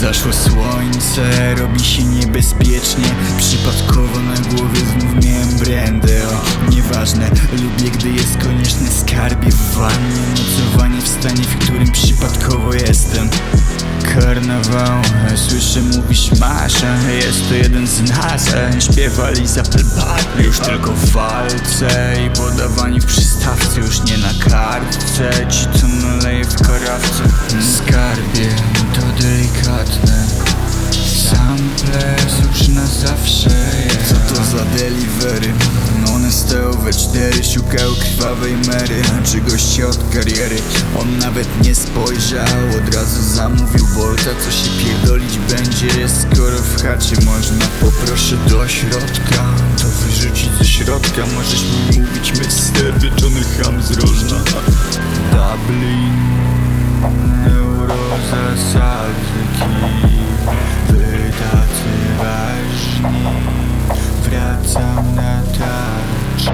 zaszło słońce, robi się niebezpiecznie. Przypadkowo na głowie znów miałem brandę O, nieważne, lubię gdy jest konieczne skarbie w wannie. Nocowanie w stanie, w którym przypadkowo jestem. Karnawał, słyszę mówisz masz, jest to jeden z nas. Śpiewali za plebany, już tylko w walce. I podawani w przystawce, już nie na kartce. Ci co naleje w karawce Delivery? One stoją we cztery, szukają krwawej mery Czy goście od kariery? On nawet nie spojrzał Od razu zamówił Bolta Co się pierdolić będzie, skoro w chacie można Poproszę do środka To wyrzucić ze środka Możesz mi mówić mister Wieczony Wracam na tarcz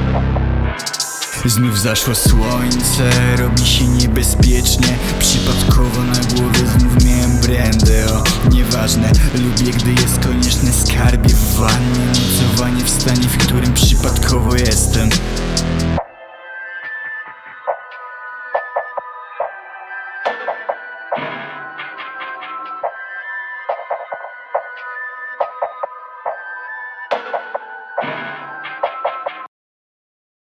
Znów zaszło słońce, robi się niebezpiecznie. Przypadkowo na głowie znów miałem brandę O, nieważne, lubię gdy jest konieczne. Skarbie w wannie Nocowanie w stanie, w którym